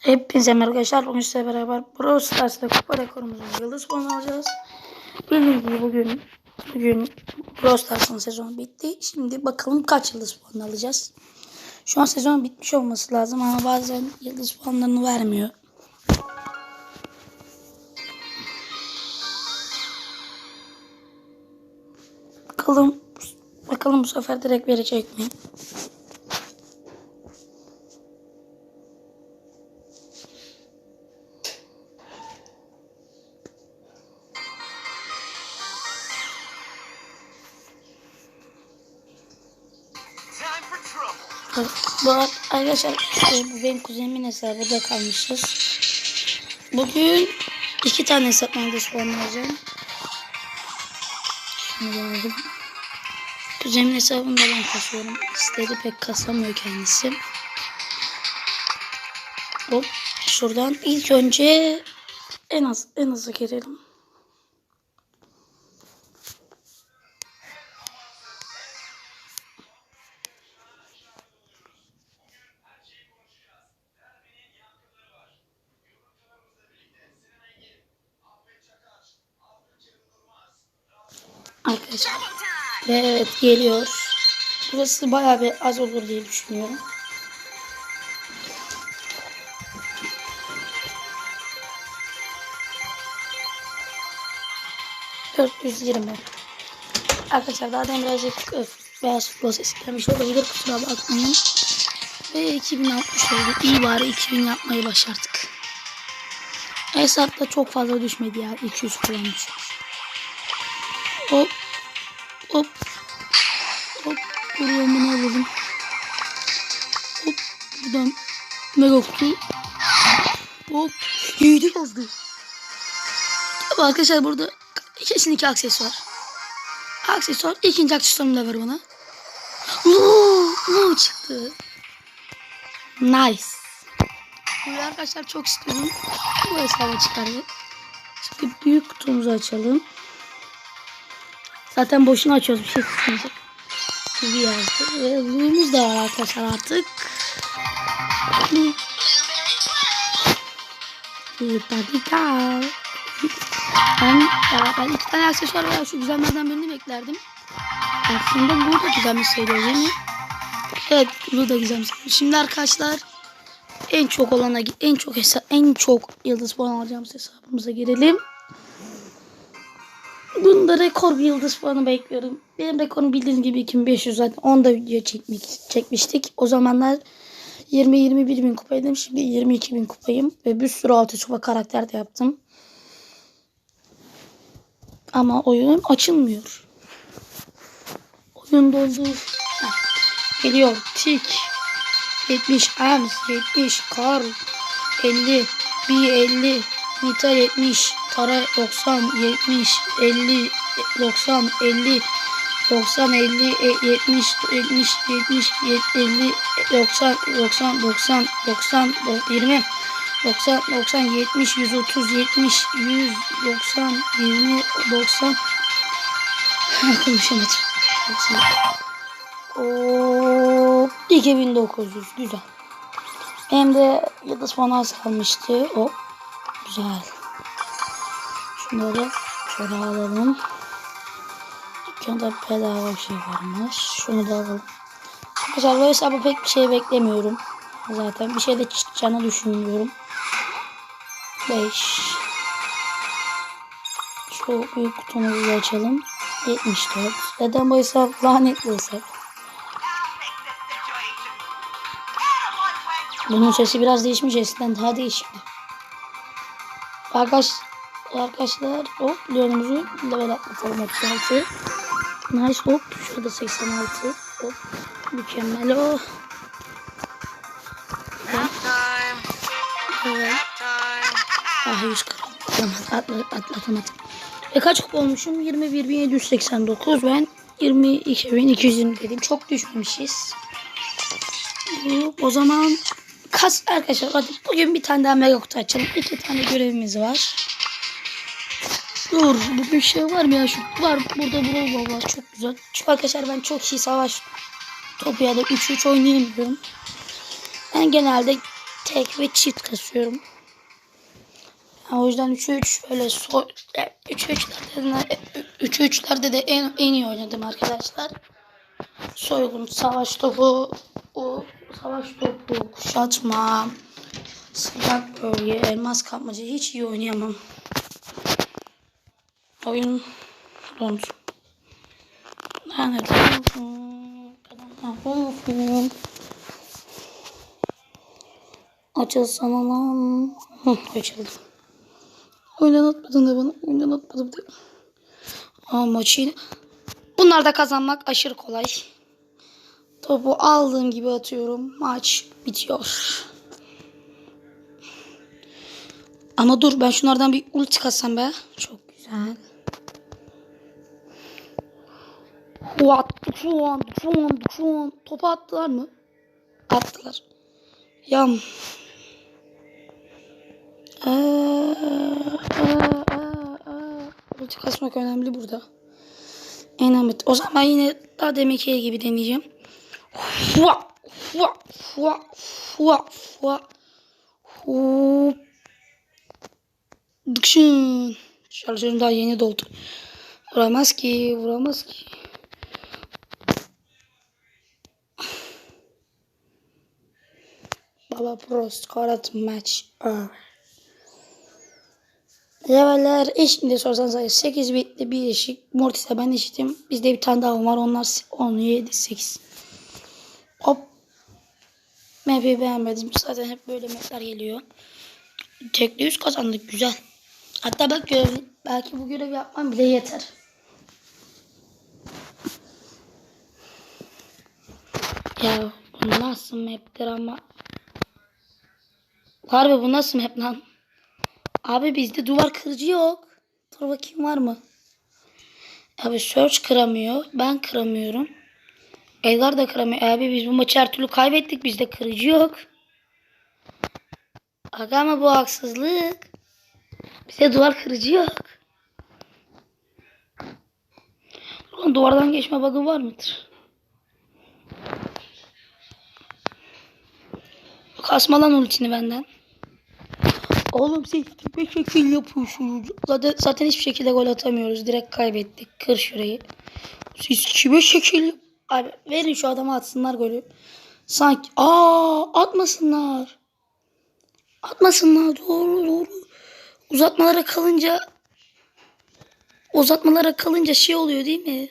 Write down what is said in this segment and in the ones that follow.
Hepinize merhaba arkadaşlar. Bugün sizle beraber Brawl Stars'ta kupa rekorumuzu yıldız puan alacağız. Bildiğiniz gibi bugün bugün Brawl Stars'ın sezonu bitti. Şimdi bakalım kaç yıldız puan alacağız. Şu an sezon bitmiş olması lazım ama bazen yıldız puanlarını vermiyor. Bakalım bakalım bu sefer direkt verecek mi? Trouble. Bu arkadaşlar bu benim kuzenimin hesabı da kalmışız. Bugün iki tane puanı alacağım. Şunu da aldım. Hesabını da ben kasıyorum. İstedi pek kasamıyor kendisi. Hop şuradan ilk önce en az en azı girelim. Arkadaşlar. Ve evet geliyor. Burası bayağı bir az olur diye düşünüyorum. ...420. Arkadaşlar daha demin birazcık öf, beyaz futbol sesi gelmiş olabilir. Kusura bakmayın. Ve 2060 oldu. İyi bari 2000 yapmayı başardık. Hesapta çok fazla düşmedi ya. 200 falan. Tabii arkadaşlar burada kesinlikle aksesuar. Aksesuar. ikinci aksesuarımı da ver bana. Ne çıktı? Nice. Bunu arkadaşlar çok istiyorum. Bu hesaba çıkardık. Şimdi büyük kutumuzu açalım. Zaten boşuna açıyoruz bir şey çıkmayacak. Bir yazdı. Ve hızlımız da var arkadaşlar artık. Bir dakika. Ben, ya ben iki tane aksesuar veya şu güzellerden birini beklerdim. Aslında bu da güzel bir sayılıyor değil mi? Evet bu da güzel bir sayılıyor. Şimdi arkadaşlar en çok olana en çok hesap en çok yıldız puan alacağımız hesabımıza girelim. Bunda rekor bir yıldız puanı bekliyorum. Benim rekorum bildiğiniz gibi 2500 zaten. Onda video çekmek, çekmiştik. O zamanlar 20-21 bin kupaydım. Şimdi 22 bin kupayım. Ve bir sürü altı çupa karakter de yaptım. Ama oyun açılmıyor. Oyun doldu. Geliyor. Tik. 70 Ems. 70 Karl. 50. Bir 50. Nita 70. Tara 90, 70, 50, 90, 50, 90, 50, 70, 70, 70, 50, 90, 90, 90, 90, 20, 90, 90, 70, 130, 70, 100, 90, 20, 90. Konuşamadım. 90. Oo, 2900 güzel. Hem de yıldız puanı az kalmıştı. O güzel. Şunları şöyle alalım. Dükkanda bedava bir şey varmış. Şunu da alalım. Arkadaşlar bu hesabı pek bir şey beklemiyorum. Zaten bir şey de çıkacağını düşünmüyorum. 5 Şu büyük kutumuzu açalım. 74. Zaten bu hesap lanetli hesap. Bunun sesi biraz değişmiş. Eskiden daha değişikti. Arkadaş, arkadaşlar hop Leon'umuzu level atlatalım 36. Nice hop. Şurada 86. Hop. Mükemmel o. 100 atlatamadım. Atla, atlatamadım. E kaç kupa olmuşum? 21.789. Ben 22.220 dedim. Çok düşmemişiz. Bu, o zaman kas arkadaşlar hadi bugün bir tane daha mega kutu açalım. İki tane görevimiz var. Dur bu bir şey var mı ya şu var burada Brawl var çok güzel. Çünkü arkadaşlar ben çok iyi savaş topu ya da 3-3 oynayamıyorum. Ben genelde tek ve çift kasıyorum. Yani o yüzden 3'e 3 böyle so 3'e 3'lerde de 3'e 3'lerde de en, en iyi oynadım arkadaşlar. Soygun, savaş topu, o savaş topu, kuşatma, sıcak bölge, elmas kapmaca hiç iyi oynayamam. Oyun dondu. Açılsana lan. Hı, açıldı. Oyundan atmadın da bana. Oyundan atmadım da. Aa maçı yine- Bunlarda kazanmak aşırı kolay. Topu aldığım gibi atıyorum. Maç bitiyor. Ama dur ben şunlardan bir ulti katsam be. Çok güzel. What? Şu an, şu an, şu an. Topu attılar mı? Attılar. Yam. Aa. Ulti kasmak önemli burada. Enamet. O zaman yine daha deminki gibi deneyeceğim. Fua, fua, fua, fua, fua. Hop. Dıkşın. Şarjörüm daha yeni doldu. Vuramaz ki, vuramaz ki. Baba Pro scored match. over. Leveller eşit diye sorsanız hayır. 8 bitli bir eşik. Mortis'e ben eşitim. Bizde bir tane daha var. Onlar 10, 7, 8. Hop. Map'i beğenmedim. Zaten hep böyle map'ler geliyor. Tekli 100 kazandık. Güzel. Hatta bak görev, belki bu görev yapmam bile yeter. Ya bu nasıl map'tir ama. Harbi bu nasıl map lan? Abi bizde duvar kırıcı yok. Dur bakayım var mı? Abi search kıramıyor. Ben kıramıyorum. Edgar da kıramıyor. Abi biz bu maçı her türlü kaybettik. Bizde kırıcı yok. Aga ama bu haksızlık. Bize duvar kırıcı yok. Ulan duvardan geçme bug'ı var mıdır? Kasma lan ultini benden. Oğlum siz kime şekil yapıyorsunuz? Zaten, zaten hiçbir şekilde gol atamıyoruz. Direkt kaybettik. Kır şurayı. Siz kime şekil Abi verin şu adama atsınlar golü. Sanki aa atmasınlar. Atmasınlar doğru doğru. Uzatmalara kalınca uzatmalara kalınca şey oluyor değil mi?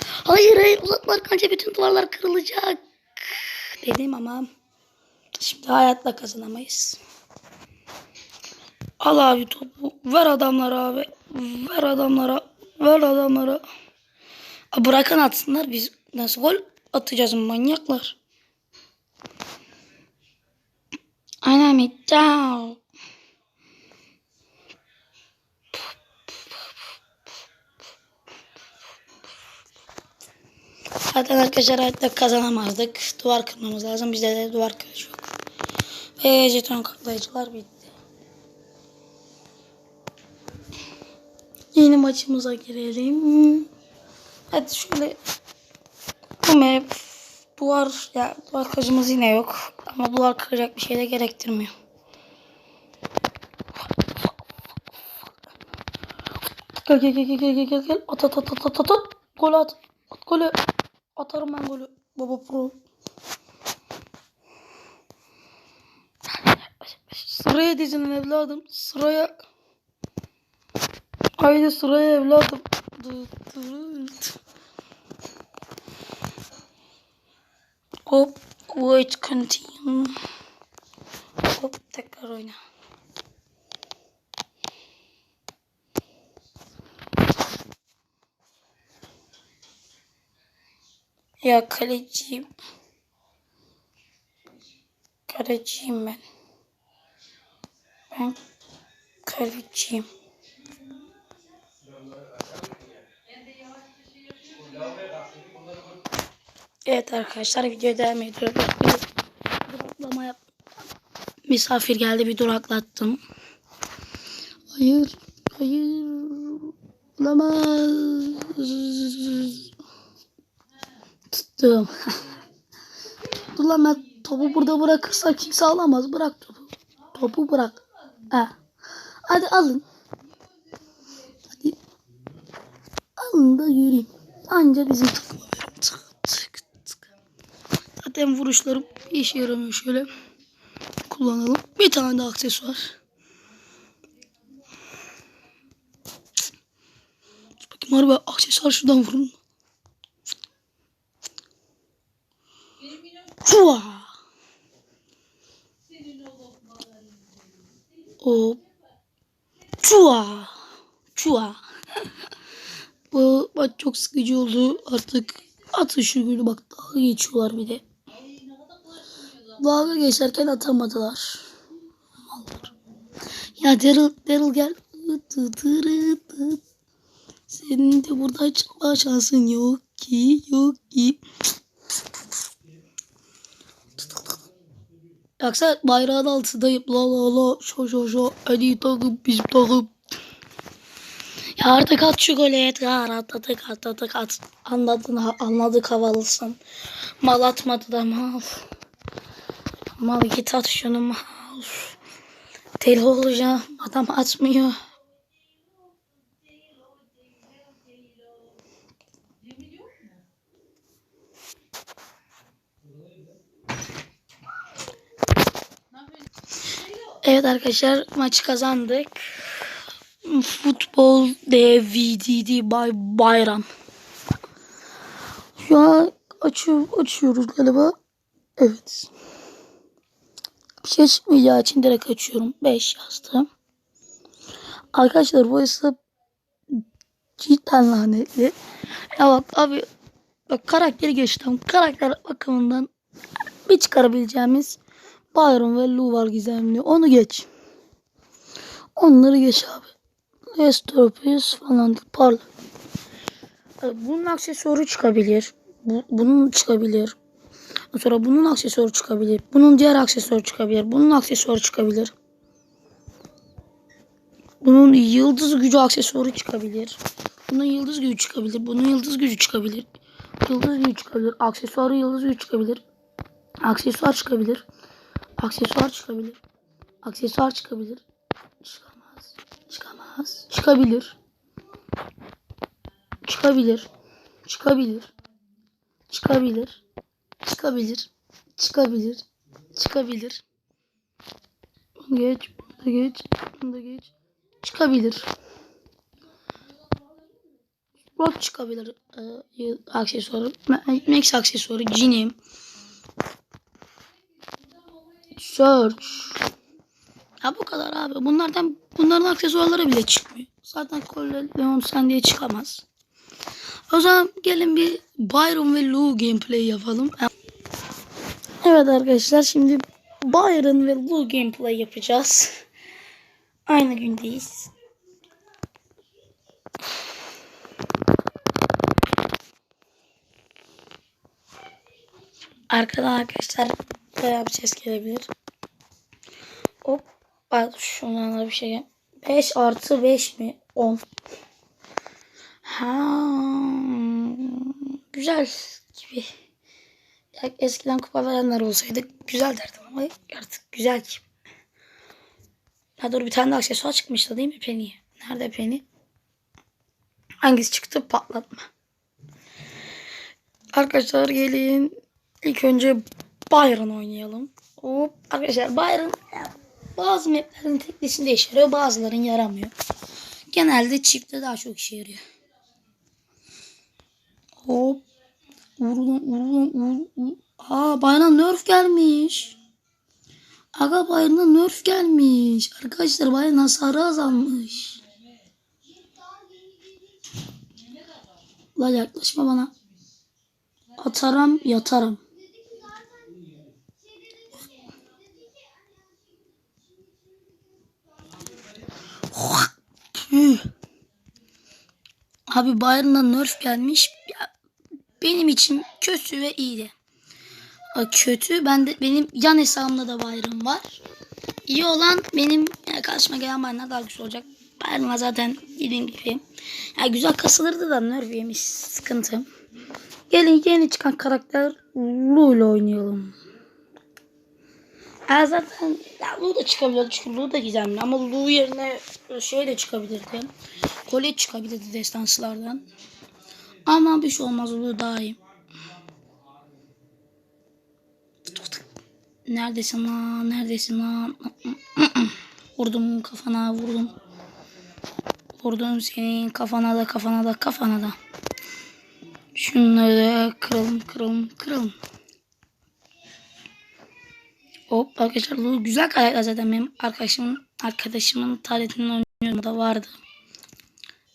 Hayır hayır uzatmalar kalınca bütün duvarlar kırılacak. Dedim ama şimdi hayatta kazanamayız. Al abi topu. Ver adamlara abi. Ver adamlara. Ver adamlara. Aa, Bırakın atsınlar. Biz nasıl gol atacağız manyaklar. Anam it down. Zaten arkadaşlar hayatta kazanamazdık. Duvar kırmamız lazım. Bizde de duvar kırıcı yok. Ve jeton katlayıcılar bitti. Yeni maçımıza girelim. Hadi şöyle bu map duvar ya duvar kırıcımız yine yok. Ama duvar kıracak bir şey de gerektirmiyor. Gel gel gel gel gel gel gel. At at at at at at. Gol at. At golü. Atarım ben golü. Baba pro. Sıraya dizinin evladım sıraya haydi sıraya evladım hop wait continue hop tekrar oyna Ya kaleciyim. Kaleciyim ben. Ben kaleciyim. Evet arkadaşlar video devam ediyor. Bir duraklama yap. Misafir geldi bir duraklattım. Hayır. Hayır. Olamaz. Tuttum. Dur lan ben Topu burada bırakırsak kimse alamaz. Bırak topu. Topu bırak. Ha. Hadi alın. Hadi. Alın da yürüyeyim. Anca bizim takıma Zaten vuruşlarım bir işe yaramıyor. Şöyle kullanalım. Bir tane de aksesuar. Bakayım harbi aksesuar şuradan vurun. Çua. O Çua. Çua. Bu maç çok sıkıcı oldu. Artık atın şu golü bak dalga geçiyorlar bir de. Dalga geçerken atamadılar. Mallar. Ya Daryl, Daryl gel. Senin de buradan çıkma şansın yok ki yok ki. Yoksa bayrağın altındayım. La la la. Şo şo şo. İyi takım bizim takım. Ya artık at şu golü Edgar. At at at at. Anladın anladık havalısın. Mal atmadı da mal. Mal git at şunu mal. Deli olacağım. Adam atmıyor. Evet arkadaşlar maçı kazandık. Futbol DVDD by Bayram. Şu an açıyor, açıyoruz galiba. Evet. Bir şey çıkmayacağı için direkt açıyorum. 5 yazdım. Arkadaşlar bu hesap cidden lanetli. Ya bak abi bak karakteri geçtim. Karakter bakımından bir çıkarabileceğimiz Byron ve Lou var gizemli. Onu geç. Onları geç abi. Estopis falan. Abi Bunun aksesuarı çıkabilir. Bu, bunun çıkabilir. Sonra bunun aksesuarı çıkabilir. Bunun diğer aksesuarı çıkabilir. Bunun aksesuarı çıkabilir. Bunun yıldız gücü aksesuarı çıkabilir. Bunun yıldız gücü çıkabilir. Bunun yıldız gücü çıkabilir. Yıldız gücü çıkabilir. Aksesuarı yıldız gücü çıkabilir. Aksesuar çıkabilir. Aksesuar çıkabilir. Aksesuar çıkabilir. Çıkamaz. Çıkamaz. Çıkabilir. Çıkabilir. Çıkabilir. Çıkabilir. Çıkabilir. Çıkabilir. Çıkabilir. Geç. Bunu geç. Bunu geç. Çıkabilir. Rock çıkabilir. Ee, aksesuarı. Max aksesuarı. Cinim. Search. Ya bu kadar abi. Bunlardan bunların aksesuarları bile çıkmıyor. Zaten Colle Leon sen diye çıkamaz. O zaman gelin bir Byron ve Lou gameplay yapalım. Evet arkadaşlar şimdi Byron ve Lou gameplay yapacağız. Aynı gündeyiz. Arkadan arkadaşlar bayağı bir ses gelebilir. Hop. Şundan da bir şey gel. 5 artı 5 mi? 10. Ha, güzel gibi. Ya eskiden kupa verenler olsaydı güzel derdim ama artık güzel gibi. Ha dur bir tane de aksesuar çıkmıştı değil mi Penny? Nerede Penny? Hangisi çıktı? Patlatma. Arkadaşlar gelin. İlk önce Byron oynayalım. Hop. Arkadaşlar Byron bazı maplerin teklisinde işe yarıyor. Bazıların yaramıyor. Genelde çiftte daha çok işe yarıyor. Hop. Vurulun vurulun vurulun. vur. Aa Byron'a nerf gelmiş. Aga Byron'a nerf gelmiş. Arkadaşlar Byron hasarı azalmış. La yaklaşma bana. Atarım yatarım. Abi Bayern'da nerf gelmiş. Benim için kötü ve iyiydi. A, Kötü. Ben de benim yan hesabımda da Bayern var. İyi olan benim yani karşıma gelen Bayern'lar daha güzel olacak. Bayern'lar zaten dediğim gibi. Ya güzel kasılırdı da nerf yemiş. Sıkıntı. Gelin yeni çıkan karakter Lu ile oynayalım. Ha zaten ya Lu da çıkabilirdi çünkü Lu da gizemli ama Lu yerine şey de çıkabilirdi. Colette çıkabilirdi destanslardan. Ama bir şey olmaz Lu daha iyi. Neredesin lan? Neredesin lan? vurdum kafana vurdum. Vurdum senin kafana da kafana da kafana da. Şunları da kıralım kıralım kıralım. Hop arkadaşlar bu güzel karakter zaten benim arkadaşımın arkadaşımın tabletinden oynuyorum da vardı.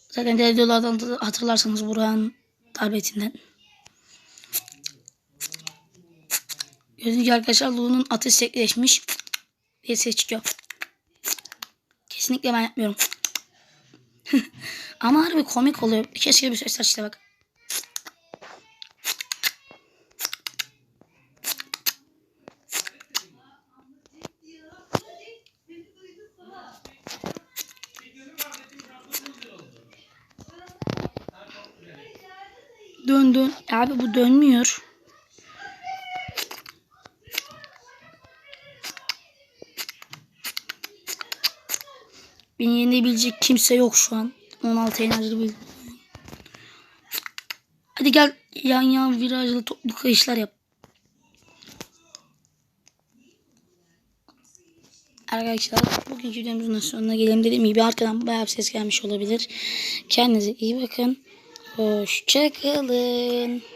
Zaten da hatırlarsanız Burak'ın tabletinden. Gördüğünüz gibi arkadaşlar Lu'nun atı sekleşmiş diye ses çıkıyor. Kesinlikle ben yapmıyorum. Ama harbi komik oluyor. Keşke bir sesler işte bak. Abi bu dönmüyor. Beni yenebilecek kimse yok şu an. 16 enerji bildim. Hadi gel yan yan virajlı toplu kayışlar yap. Arkadaşlar bugünkü videomuzun sonuna gelelim. Dediğim gibi arkadan bayağı bir ses gelmiş olabilir. Kendinize iyi bakın. Hoşçakalın.